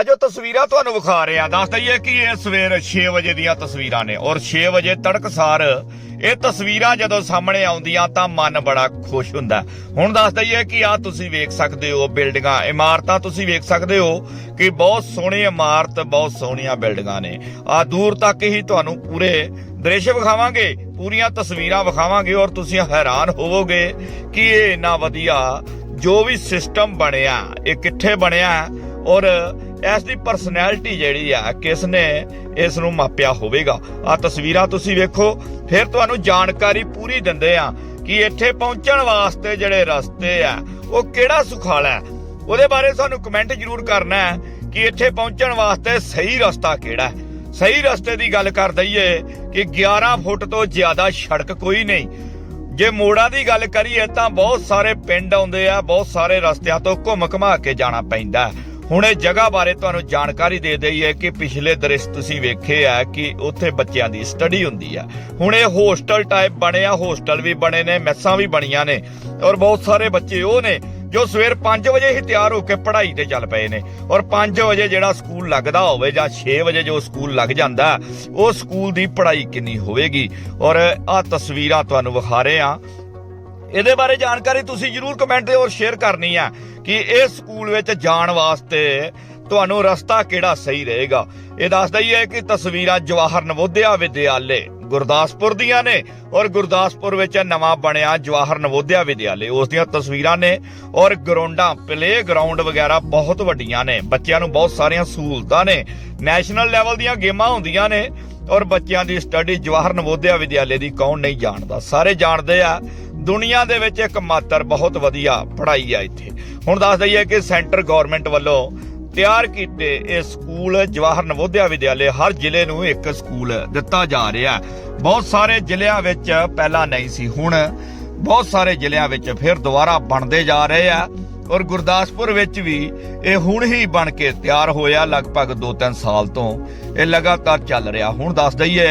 ਅੱਜ ਜੋ ਤਸਵੀਰਾਂ ਤੁਹਾਨੂੰ ਵਿਖਾ ਰਿਹਾ। ਦੱਸ ਦਈਏ ਕਿ ਇਹ ਸਵੇਰ 6 ਵਜੇ ਦੀਆਂ ਤਸਵੀਰਾਂ ਨੇ ਔਰ 6 ਵਜੇ ਤੜਕਸਾਰ ਇਹ ਤਸਵੀਰਾਂ ਜਦੋਂ ਸਾਹਮਣੇ ਆਉਂਦੀਆਂ ਤਾਂ ਮਨ ਬੜਾ ਖੁਸ਼ ਹੁੰਦਾ। ਹੁਣ ਦੱਸ ਦਈਏ ਕਿ ਆ ਤੁਸੀਂ ਵੇਖ ਸਕਦੇ ਹੋ ਬਿਲਡਿੰਗਾਂ, ਇਮਾਰਤਾਂ ਤੁਸੀਂ ਵੇਖ ਸਕਦੇ ਹੋ ਕਿ ਬਹੁਤ ਸੋਹਣੀ ਇਮਾਰਤ, ਬਹੁਤ ਸੋਹਣੀਆਂ ਬਿਲਡਿੰਗਾਂ ਨੇ। ਆ ਦੂਰ ਤੱਕ ਹੀ ਤੁਹਾਨੂੰ ਪੂਰੇ ਦ੍ਰਿਸ਼ ਵਿਖਾਵਾਂਗੇ, ਪੂਰੀਆਂ ਤਸਵੀਰਾਂ ਵਿਖਾਵਾਂਗੇ ਔਰ ਤੁਸੀਂ ਹੈਰਾਨ ਹੋਵੋਗੇ ਕਿ ਇਹ ਇੰਨਾ ਵਧੀਆ ਜੋ ਵੀ ਸਿਸਟਮ ਬਣਿਆ, ਇਹ ਕਿੱਥੇ ਬਣਿਆ ਔਰ ਇਸ ਦੀ ਪਰਸਨੈਲਿਟੀ ਜਿਹੜੀ ਆ, ਕਿਸ ਨੇ ਇਸ ਨੂੰ ਮਾਪਿਆ ਹੋਵੇਗਾ। ਆ ਤਸਵੀਰਾਂ ਤੁਸੀਂ ਵੇਖੋ, ਫਿਰ ਤੁਹਾਨੂੰ ਜਾਣਕਾਰੀ ਪੂਰੀ ਦਿੰਦੇ ਆ ਕਿ ਇੱਥੇ ਪਹੁੰਚਣ ਵਾਸਤੇ ਜਿਹੜੇ ਰਸਤੇ ਆ, ਉਹ ਕਿਹੜਾ ਸੁਖਾਲਾ ਉਹਦੇ ਬਾਰੇ ਸਾਨੂੰ ਕਮੈਂਟ ਜ਼ਰੂਰ ਕਰਨਾ ਹੈ ਕਿ ਇੱਥੇ ਪਹੁੰਚਣ ਵਾਸਤੇ ਸਹੀ ਰਸਤਾ ਕਿਹੜਾ ਹੈ। ਸਹੀ ਰਸਤੇ ਦੀ ਗੱਲ ਕਰ ਦਈਏ ਕਿ 11 ਫੁੱਟ ਤੋਂ ਜ਼ਿਆਦਾ ਸੜਕ ਕੋਈ ਨਹੀਂ। ਜੇ ਮੋੜਾਂ ਦੀ ਗੱਲ ਕਰੀਏ ਤਾਂ ਬਹੁਤ ਸਾਰੇ ਪਿੰਡ ਆਉਂਦੇ ਆ, ਬਹੁਤ ਸਾਰੇ ਰਸਤਿਆਂ ਤੋਂ ਘੁੰਮ ਘਮਾ ਕੇ ਜਾਣਾ ਪੈਂਦਾ ਹੁਣ ਇਹ ਜਗ੍ਹਾ ਬਾਰੇ ਤੁਹਾਨੂੰ ਜਾਣਕਾਰੀ ਦੇ ਦਈਏ ਕਿ ਪਿਛਲੇ ਦ੍ਰਿਸ਼ ਤੁਸੀਂ ਵੇਖੇ ਆ ਕਿ ਉੱਥੇ ਬੱਚਿਆਂ ਦੀ ਸਟੱਡੀ ਹੁੰਦੀ ਆ। ਹੁਣ ਇਹ ਹੋਸਟਲ ਟਾਈਪ ਬਣੇ ਆ, ਹੋਸਟਲ ਵੀ ਬਣੇ ਨੇ, ਮੈਸਾਂ ਵੀ ਬਣੀਆਂ ਨੇ ਔਰ ਬਹੁਤ ਸਾਰੇ ਬੱਚੇ ਉਹ ਨੇ ਜੋ ਸਵੇਰ 5 ਵਜੇ ਹੀ ਤਿਆਰ ਹੋ ਕੇ ਪੜ੍ਹਾਈ ਤੇ ਚੱਲ ਪਏ ਨੇ ਔਰ 5 ਵਜੇ ਜਿਹੜਾ ਸਕੂਲ ਲੱਗਦਾ ਹੋਵੇ ਜਾਂ 6 ਵਜੇ ਜੋ ਸਕੂਲ ਲੱਗ ਜਾਂਦਾ, ਉਹ ਸਕੂਲ ਦੀ ਪੜ੍ਹਾਈ ਕਿੰਨੀ ਹੋਵੇਗੀ ਔਰ ਆ ਤਸਵੀਰਾਂ ਤੁਹਾਨੂੰ ਵਿਖਾ ਰਹੇ ਆ ਇਹਦੇ ਬਾਰੇ ਜਾਣਕਾਰੀ ਤੁਸੀਂ ਜਰੂਰ ਕਮੈਂਟ ਤੇ ਔਰ ਸ਼ੇਅਰ ਕਰਨੀ ਆ ਕਿ ਇਹ ਸਕੂਲ ਵਿੱਚ ਜਾਣ ਵਾਸਤੇ ਤੁਹਾਨੂੰ ਰਸਤਾ ਕਿਹੜਾ ਸਹੀ ਰਹੇਗਾ। ਇਹ ਦੱਸਦਾ ਹੀ ਹੈ ਕਿ ਤਸਵੀਰਾਂ ਜਵਾਹਰ ਨਵੋਦਿਆ ਵਿਦਿਆਲੇ ਗੁਰਦਾਸਪੁਰ ਦੀਆਂ ਨੇ ਔਰ ਗੁਰਦਾਸਪੁਰ ਵਿੱਚ ਨਵਾਂ ਬਣਿਆ ਜਵਾਹਰ ਨਵੋਦਿਆ ਵਿਦਿਆਲੇ। ਉਸ ਦੀਆਂ ਤਸਵੀਰਾਂ ਨੇ ਔਰ ਗਰਾਊਂਡਾਂ ਪਲੇ ਗਰਾਊਂਡ ਵਗੈਰਾ ਬਹੁਤ ਵੱਡੀਆਂ ਨੇ। ਬੱਚਿਆਂ ਨੂੰ ਬਹੁਤ ਸਾਰੀਆਂ ਸਹੂਲਤਾਂ ਨੇ। ਨੈਸ਼ਨਲ ਲੈਵਲ ਦੀਆਂ ਗੇਮਾਂ ਹੁੰਦੀਆਂ ਨੇ ਔਰ ਬੱਚਿਆਂ ਦੀ ਸਟੱਡੀ ਜਵਾਹਰ ਨਵੋਦਿਆ ਵਿਦਿਆਲੇ ਦੀ ਕੌਣ ਨਹੀਂ ਜਾਣਦਾ। ਸਾਰੇ ਜਾਣਦੇ ਆ ਦੁਨੀਆ ਦੇ ਵਿੱਚ ਇੱਕ ਮਾਤਰ ਬਹੁਤ ਵਧੀਆ ਪੜ੍ਹਾਈ ਆ ਇੱਥੇ। ਹੁਣ ਦੱਸ ਦਈਏ ਕਿ ਸੈਂਟਰ ਗਵਰਨਮੈਂਟ ਵੱਲੋਂ ਤਿਆਰ ਕੀਤੇ ਇਹ ਸਕੂਲ ਜਵਾਹਰ ਨਵੋਦਿਆ ਵਿਦਿਆਲੇ ਹਰ ਜ਼ਿਲ੍ਹੇ ਨੂੰ ਇੱਕ ਸਕੂਲ ਦਿੱਤਾ ਜਾ ਰਿਹਾ ਬਹੁਤ ਸਾਰੇ ਜ਼ਿਲ੍ਹਿਆਂ ਵਿੱਚ ਪਹਿਲਾਂ ਨਹੀਂ ਸੀ, ਹੁਣ ਬਹੁਤ ਸਾਰੇ ਜ਼ਿਲ੍ਹਿਆਂ ਵਿੱਚ ਫਿਰ ਦੁਬਾਰਾ ਬਣਦੇ ਜਾ ਰਹੇ ਆ ਔਰ ਗੁਰਦਾਸਪੁਰ ਵਿੱਚ ਵੀ ਇਹ ਹੁਣ ਹੀ ਬਣ ਕੇ ਤਿਆਰ ਹੋਇਆ, ਲਗਭਗ 2-3 ਸਾਲ ਤੋਂ ਇਹ ਲਗਾਤਾਰ ਚੱਲ ਰਿਹਾ। ਹੁਣ ਦੱਸ ਦਈਏ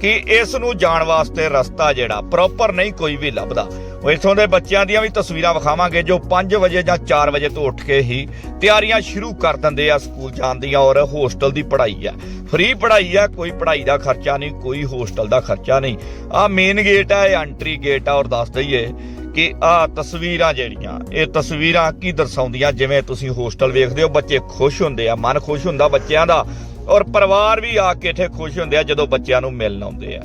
ਕਿ ਇਸ ਨੂੰ ਜਾਣ ਵਾਸਤੇ ਰਸਤਾ ਜਿਹੜਾ ਪ੍ਰੋਪਰ ਨਹੀਂ ਕੋਈ ਵੀ ਲੱਭਦਾ। ਉਹ ਇਥੋਂ ਦੇ ਬੱਚਿਆਂ ਦੀਆਂ ਵੀ ਤਸਵੀਰਾਂ ਵਿਖਾਵਾਂਗੇ, ਜੋ 5 ਵਜੇ ਜਾਂ 4 ਵਜੇ ਤੋਂ ਉੱਠ ਕੇ ਹੀ ਤਿਆਰੀਆਂ ਸ਼ੁਰੂ ਕਰ ਦਿੰਦੇ ਆ ਸਕੂਲ ਜਾਣ ਦੀਆਂ, ਔਰ ਹੋਸਟਲ ਦੀ ਪੜ੍ਹਾਈ ਆ। ਫ੍ਰੀ ਪੜ੍ਹਾਈ ਆ, ਕੋਈ ਪੜ੍ਹਾਈ ਦਾ ਖਰਚਾ ਨਹੀਂ, ਕੋਈ ਹੋਸਟਲ ਦਾ ਖਰਚਾ ਨਹੀਂ। ਆ ਮੇਨ ਗੇਟ ਆ, ਇਹ ਐਂਟਰੀ ਗੇਟ ਆ, ਔਰ ਦੱਸ ਦਈਏ ਕਿ ਆ ਤਸਵੀਰਾਂ ਜਿਹੜੀਆਂ, ਇਹ ਤਸਵੀਰਾਂ ਕੀ ਦਰਸਾਉਂਦੀਆਂ? ਜਿਵੇਂ ਤੁਸੀਂ ਹੋਸਟਲ ਵੇਖਦੇ ਹੋ, ਬੱਚੇ ਖੁਸ਼ ਹੁੰਦੇ ਆ, ਮਨ ਖੁਸ਼ ਹੁੰਦਾ ਬੱਚਿਆਂ ਦਾ। ਔਰ ਪਰਿਵਾਰ ਵੀ ਆ ਕੇ ਇੱਥੇ ਖੁਸ਼ ਹੁੰਦੇ ਆ ਜਦੋਂ ਬੱਚਿਆਂ ਨੂੰ ਮਿਲਣ ਆਉਂਦੇ ਆ।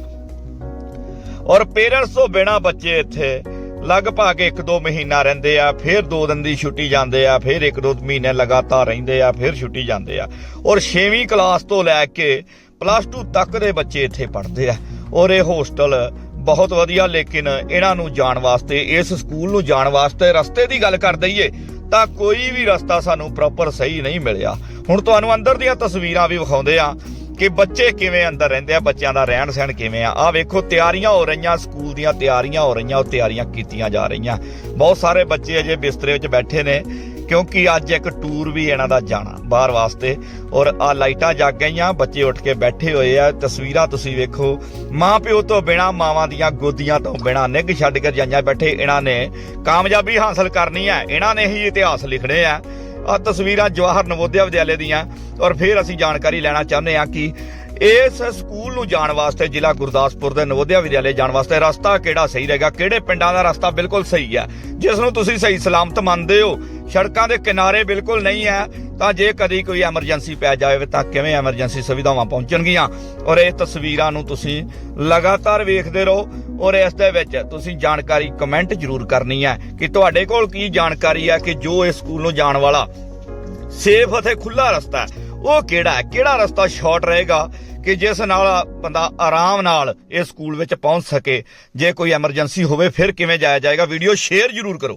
ਔਰ ਪੇਰੈਂਟਸ ਤੋਂ ਬਿਨਾ ਬੱਚੇ ਇੱਥੇ ਲਗਭਗ 1-2 ਮਹੀਨਾ ਰਹਿੰਦੇ ਆ, ਫਿਰ 2 ਦਿਨ ਦੀ ਛੁੱਟੀ ਜਾਂਦੇ ਆ, ਫਿਰ 1-2 ਮਹੀਨੇ ਲਗਾਤਾਰ ਰਹਿੰਦੇ ਆ, ਫਿਰ ਛੁੱਟੀ ਜਾਂਦੇ ਆ। ਔਰ 6ਵੀਂ ਕਲਾਸ ਤੋਂ ਲੈ ਕੇ ਪਲੱਸ 2 ਤੱਕ ਦੇ ਬੱਚੇ ਇੱਥੇ ਪੜ੍ਹਦੇ ਆ। ਔਰ ਇਹ ਹੋਸਟਲ ਬਹੁਤ ਵਧੀਆ, ਲੇਕਿਨ ਇਹਨਾਂ ਨੂੰ ਜਾਣ ਵਾਸਤੇ, ਇਸ ਸਕੂਲ ਨੂੰ ਜਾਣ ਵਾਸਤੇ ਰਸਤੇ ਦੀ ਗੱਲ ਕਰ ਦਈਏ, ਤਾਂ ਕੋਈ ਵੀ ਰਸਤਾ ਸਾਨੂੰ ਪ੍ਰੋਪਰ ਸਹੀ ਨਹੀਂ ਮਿਲਿਆ। ਹੁਣ ਤੁਹਾਨੂੰ ਅੰਦਰ ਦੀਆਂ ਤਸਵੀਰਾਂ ਵੀ ਵਿਖਾਉਂਦੇ ਆ ਕਿ ਬੱਚੇ ਕਿਵੇਂ ਅੰਦਰ ਰਹਿੰਦੇ ਆ, ਬੱਚਿਆਂ ਦਾ ਰਹਿਣ ਸਹਿਣ ਕਿਵੇਂ ਆ। ਆ ਵੇਖੋ, ਤਿਆਰੀਆਂ ਹੋ ਰਹੀਆਂ, ਸਕੂਲ ਦੀਆਂ ਤਿਆਰੀਆਂ ਹੋ ਰਹੀਆਂ, ਉਹ ਤਿਆਰੀਆਂ ਕੀਤੀਆਂ ਜਾ ਰਹੀਆਂ। ਬਹੁਤ ਸਾਰੇ ਬੱਚੇ ਅਜੇ ਬਿਸਤਰੇ ਵਿੱਚ ਬੈਠੇ ਨੇ, ਕਿਉਂਕਿ ਅੱਜ ਇੱਕ ਟੂਰ ਵੀ ਇਹਨਾਂ ਦਾ ਜਾਣਾ, ਬਾਹਰ ਵਾਸਤੇ। ਔਰ ਆ ਲਾਈਟਾਂ ਜਗ ਗਈਆਂ, ਬੱਚੇ ਉੱਠ ਕੇ ਬੈਠੇ ਹੋਏ ਆ। ਤਸਵੀਰਾਂ ਤੁਸੀਂ ਵੇਖੋ ਮਾਂ ਪਿਓ ਤੋਂ ਬਿਨਾ, ਮਾਵਾਂ ਦੀਆਂ ਗੋਦੀਆਂ ਤੋਂ ਬਿਨਾ, ਨਿੱਘ ਛੱਡ ਕੇ ਜਾਈਆਂ ਬੈਠੇ ਇਹਨਾਂ ਨੇ। ਕਾਮਯਾਬੀ ਹਾਸਲ ਕਰਨੀ ਹੈ, ਇਹਨਾਂ ਨੇ ਹੀ ਇਤਿਹਾਸ ਲਿਖਣੇ ਆ। ਆ ਤਸਵੀਰਾਂ ਜਵਾਹਰ ਨਵੋਦਿਆ ਵਿਦਿਆਲੇ ਦੀਆਂ ਔਰ ਫਿਰ ਅਸੀਂ ਜਾਣਕਾਰੀ ਲੈਣਾ ਚਾਹੁੰਦੇ ਹਾਂ ਕਿ ਇਸ ਸਕੂਲ ਨੂੰ ਜਾਣ ਵਾਸਤੇ ਜ਼ਿਲ੍ਹਾ ਗੁਰਦਾਸਪੁਰ ਦੇ ਨਵੋਦਿਆ ਵਿਦਿਆਲੇ ਜਾਣ ਵਾਸਤੇ ਰਸਤਾ ਕਿਹੜਾ ਸਹੀ ਰਹੇਗਾ? ਕਿਹੜੇ ਪਿੰਡਾਂ ਦਾ ਰਸਤਾ ਬਿਲਕੁਲ ਸਹੀ ਹੈ? ਜਿਸ ਨੂੰ ਤੁਸੀਂ ਸਹੀ ਸਲਾਮਤ ਮੰਨਦੇ ਹੋ ਸੜਕਾਂ ਦੇ ਕਿਨਾਰੇ ਬਿਲਕੁਲ ਨਹੀਂ ਹੈ, ਤਾਂ ਜੇ ਕਦੀ ਕੋਈ ਐਮਰਜੈਂਸੀ ਪੈ ਜਾਵੇ, ਤਾਂ ਕਿਵੇਂ ਐਮਰਜੈਂਸੀ ਸੁਵਿਧਾਵਾਂ ਪਹੁੰਚਣਗੀਆਂ? ਔਰ ਇਹ ਤਸਵੀਰਾਂ ਨੂੰ ਤੁਸੀਂ ਲਗਾਤਾਰ ਵੇਖਦੇ ਰਹੋ, ਔਰ ਇਸ ਦੇ ਵਿੱਚ ਤੁਸੀਂ ਜਾਣਕਾਰੀ ਕਮੈਂਟ ਜ਼ਰੂਰ ਕਰਨੀ ਹੈ ਕਿ ਤੁਹਾਡੇ ਕੋਲ ਕੀ ਜਾਣਕਾਰੀ ਹੈ ਕਿ ਜੋ ਇਸ ਸਕੂਲ ਨੂੰ ਜਾਣ ਵਾਲਾ ਸੇਫ ਅਤੇ ਖੁੱਲਾ ਰਸਤਾ ਹੈ, ਉਹ ਕਿਹੜਾ ਹੈ? ਕਿਹੜਾ ਰਸਤਾ ਸ਼ਾਰਟ ਰਹੇਗਾ ਕਿ ਜਿਸ ਨਾਲ ਬੰਦਾ ਆਰਾਮ ਨਾਲ ਇਸ ਸਕੂਲ ਵਿੱਚ ਪਹੁੰਚ ਸਕੇ? ਜੇ ਕੋਈ ਐਮਰਜੈਂਸੀ ਹੋਵੇ, ਫਿਰ ਕਿਵੇਂ ਜਾਇਆ ਜਾਏਗਾ? ਵੀਡੀਓ ਸ਼ੇਅਰ ਜ਼ਰੂਰ ਕਰੋ।